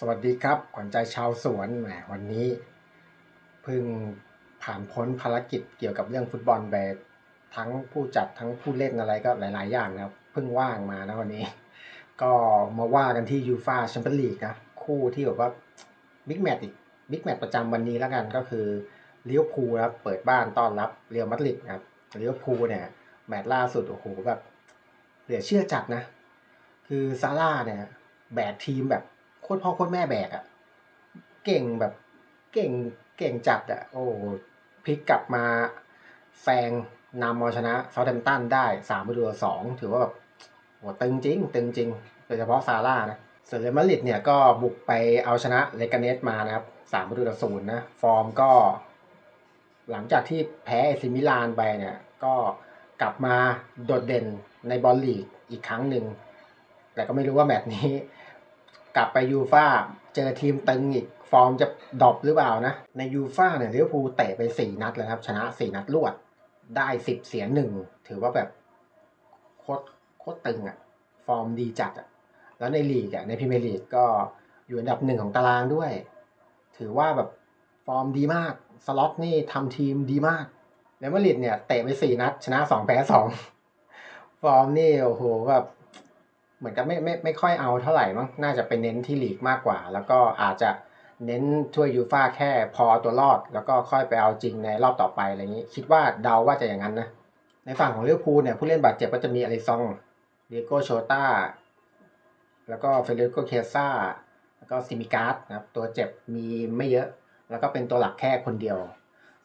สวัสดีครับขวัญใจชาวสวนแหมวันนี้เพิ่งผ่านพ้นภารกิจเกี่ยวกับเรื่องฟุตบอลไปทั้งผู้จัดทั้งผู้เล่นอะไรก็หลาย ๆ อย่างนะครับเพิ่งว่างมานะวันนี้ ก็มาว่ากันที่ยูฟาแชมเปี้ยนลีกนะคู่ที่แบบว่าบิ๊กแมตช์อีกบิ๊กแมตช์ประจำวันนี้แล้วกันก็คือลิเวอร์พูลนะครับเปิดบ้านต้อนรับเรอัลมาดริดครับลิเวอร์พูลเนี่ยแมตช์ล่าสุดโอ้โหแบบเหลือเชื่อจัดนะ คือซาร่าเนี่ยแบกทีมแบบ คตรพ่อโคตรแม่แบกอะ่ะ เก่งแบบเก่งเก่งจัดอะ่ะ โอ้พลิกกลับมาแซงนำเอาชนะเซาท์แฮมตันได้สามประตูต่อสองถือว่าแบบโหตึงจริง ตึงจริง โดยเฉพาะซาร่านะส่วนเรอัลมาริดเนี่ยก็บุกไปเอาชนะเลกาเนสมานะครับสามประตูต่อศูนย์นะ ฟอร์มก็ หลังจากที่แพ้เอซิมิลานไปเนี่ย ก็กลับมาโดดเด่นในบอลลีกอีกครั้งหนึ่ง แต่ก็ไม่รู้ว่าแมตช์นี้ กลับไปยูฟาเจอทีมตึงอีก ฟอร์มจะดรอปหรือเปล่านะ ในยูฟาเนี่ยลิเวอร์พูลเตะไป 4 นัดแล้วครับ ชนะ 4 นัดรวด ได้ 10 เสียหนึ่งถือว่าแบบโคตรโคตรตึงอะฟอร์มดีจัดอะแล้วในลีกอะในพรีเมียร์ลีกก็อยู่อันดับหนึ่งของตารางด้วย ถือว่าแบบฟอร์มดีมาก สล็อตนี่ทำทีมดีมากเรอัลมาดริดเนี่ยเตะไปสี่นัด ชนะสองแพ้สองฟอร์มนี่โอ้โหแบบ เหมือนกับไม่ไม่ไม่ค่อยเอาเท่าไหร่มั้งน่าจะเป็นเน้นที่ลีกมากกว่า แล้วก็อาจจะเน้นถ้วยยูฟ่าแค่พอตัวรอด แล้วก็ค่อยไปเอาจริงในรอบต่อไปอะไรอย่างนี้ คิดว่าเดาว่าจะอย่างนั้นนะ ในฝั่งของลิเวอร์พูลเนี่ยผู้เล่นบาดเจ็บก็จะมีอลิซองเดโกโชต้าแล้วก็เฟเดริโกเคซ่าแล้วก็ซิมิการ์ดนะครับตัวเจ็บมีไม่เยอะ แล้วก็เป็นตัวหลักแค่คนเดียว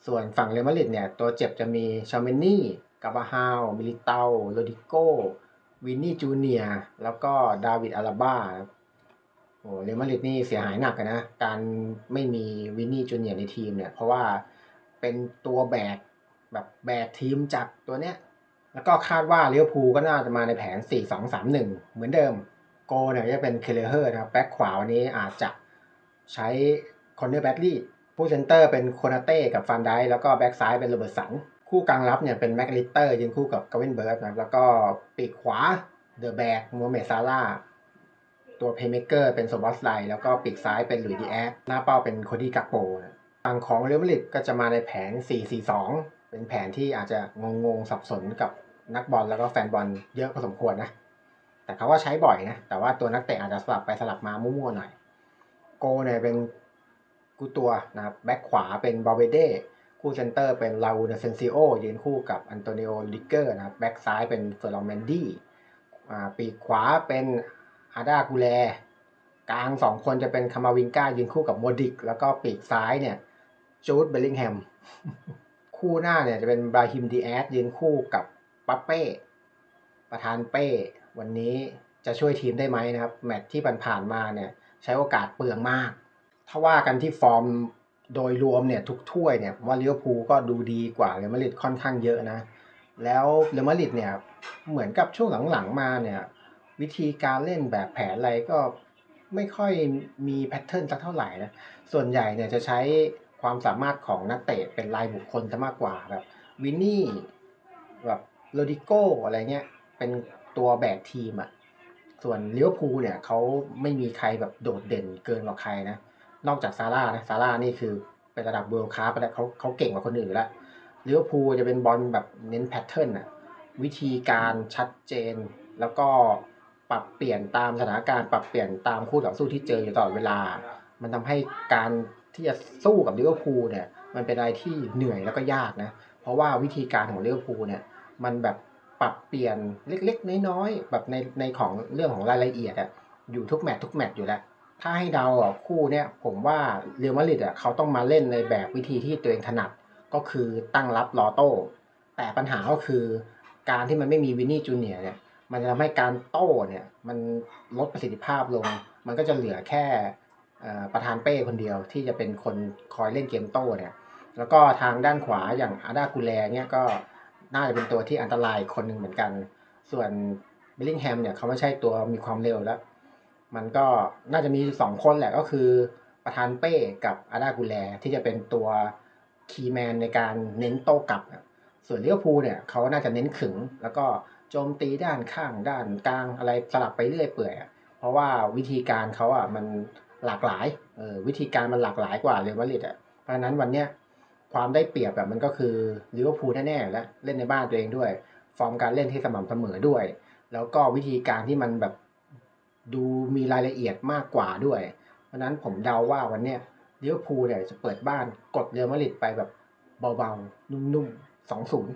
ส่วนฝั่งเรอัลมาดริดเนี่ยตัวเจ็บจะมีชาเมนนี่กาบาฮาวมิลิเตาโรดิโก วินนี่จูเนียแล้วก็ดาวิดอาราบ้าโอ้เรอัลมาดริดนี่เสียหายหนักนะ การไม่มีวินนี่จูเนียในทีมเนี่ย เพราะว่าเป็นตัวแบกแบบแบกทีมจากตัวเนี้ย แล้วก็คาดว่าเลิเวอร์พูก็น่าจะมาในแผน 4-2-3-1 เหมือนเดิม โกเนี่ยจะเป็นเคเลเฮอร์นะครับแบ็คขวาวันนี้อาจจะใช้คอนเนอร์แบดลี่ผู้เซนเตอร์เป็นโคนาเต้กับฟันไดแล้วก็แบ็กซ้ายเป็นโรเบิร์ตสัน คู่กลางรับเนี่ยเป็นแม็กลิสเตอร์ยืนคู่กับกาวินเบิร์ดนะครับแล้วก็ปีกขวาเดอะแบกมูฮัมเมซาร่าตัวเพย์เมเกอร์เป็นโซบอสไลแล้วก็ปีกซ้ายเป็นหลุยดีแอสหน้าเป้าเป็นโคดี้กักโปนะฝั่งของเรอัลมาดริดก็จะมาในแผน 4-4-2 เป็นแผนที่อาจจะงงๆ สับสนกับนักบอลแล้วก็แฟนบอลเยอะพอสมควรนะ แต่เขาก็ใช้บ่อยนะ แต่ว่าตัวนักเตะอาจจะสลับไปสลับมามั่วๆหน่อย โกเนี่ยเป็นกูตัวนะครับ แบ็คขวาเป็นบาเวเด คู่เซนเตอร์เป็นลาอูนเซนซิโอยืนคู่กับอันโตนิโอลิเกอร์นะครับแบ็คซ้ายเป็นเฟอร์ลองแมนดี้ปีกขวาเป็นอาดากูแลกลางสองคนจะเป็นคามาวิงกายืนคู่กับโมดิก แล้วก็ปีกซ้ายเนี่ยจูดเบลลิงแฮม คู่หน้าเนี่ยจะเป็นบราฮิมดีแอสยืนคู่กับปัปเป้ ประธานเป้ วันนี้จะช่วยทีมได้ไหมนะครับ แมตช์ที่ผ่านๆมาเนี่ยใช้โอกาสเปลืองมาก ถ้าว่ากันที่ฟอร์ม โดยรวมเนี่ยทุกถ้วยเนี่ยผมว่าลิเวอร์พูลก็ดูดีกว่าเรอัลมาดริดค่อนข้างเยอะนะ แล้วเรอัลมาดริดเนี่ยเหมือนกับช่วงหลังๆมาเนี่ยวิธีการเล่นแบบแผนอะไรก็ไม่ค่อยมีแพทเทิร์นสักเท่าไหร่นะ ส่วนใหญ่เนี่ยจะใช้ความสามารถของนักเตะเป็นรายบุคคลซะมากกว่าแบบวินนี่แบบโรดิโกอะไรเงี้ยเป็นตัวแบกทีมอะส่วนเลิเวอร์พูเนี่ยเขาไม่มีใครแบบโดดเด่นเกินกว่าใครนะ นอกจากซาร่านะซาร่านี่คือเป็นระดับเวิลด์คลาสไปแล้วเขาเขาเก่งกว่าคนอื่นอยู่แล้วลิเวอร์พูลจะเป็นบอลแบบเน้นแพทเทิร์นอะวิธีการชัดเจน แล้วก็ปรับเปลี่ยนตามสถานการณ์ปรับเปลี่ยนตามคู่ต่อสู้ที่เจออยู่ตลอดเวลา มันทำให้การที่จะสู้กับลิเวอร์พูลเนี่ยมันเป็นอะไรที่เหนื่อยแล้วก็ยากนะ เพราะว่าวิธีการของลิเวอร์พูลเนี่ยมันแบบปรับเปลี่ยนเล็กๆ น้อยๆแบบในในของเรื่องของรายละเอียดอะอยู่ทุกแมตช์ทุกแมตช์อยู่แล้ว ถ้าให้เดาอะคู่เนี่ยผมว่าเรอัลมาดริดอะเขาต้องมาเล่นในแบบวิธีที่ตัวเองถนัดก็คือตั้งรับรอโต้ แต่ปัญหาก็คือการที่มันไม่มีวินนี่จูเนียร์เนี่ยมันจะทำให้การโต้เนี่ยมันลดประสิทธิภาพลง มันก็จะเหลือแค่ประธานเป้คนเดียวที่จะเป็นคนคอยเล่นเกมโต้เนี่ยแล้วก็ทางด้านขวาอย่างอาดากูแลเนี่ยก็น่าจะเป็นตัวที่อันตรายคนหนึ่งเหมือนกัน ส่วนเบลลิงแฮมเนี่ยเขาไม่ใช่ตัวมีความเร็วแล้ว มันก็น่าจะมีสองคนแหละก็คือ ประธานเป้กับอาดากูแล ที่จะเป็นตัวคีย์แมนในการเน้นโต้กลับ ส่วนลิเวอร์พูลเนี่ยเขาน่าจะเน้นขึง แล้วก็โจมตีด้านข้างด้านกลางอะไรสลับไปเรื่อยเปื่อยเพราะว่าวิธีการเขาอะมันหลากหลายเออวิธีการมันหลากหลายกว่าเรอัลมาดริดอะเพราะนั้นวันเนี้ยความได้เปรียบแบบมันก็คือลิเวอร์พูลแน่ๆแล้วเล่นในบ้านตัวเองด้วย ฟอร์มการเล่นที่สม่ำเสมอด้วย แล้วก็วิธีการที่มันแบบ ดูมีรายละเอียดมากกว่าด้วย เพราะนั้นผมเดาว่าวันเนี้ยลิเวอร์พูลเนี่ยจะเปิดบ้านกดเรอัลมาดริดไปแบบเบาๆ นุ่มๆสองศูนย์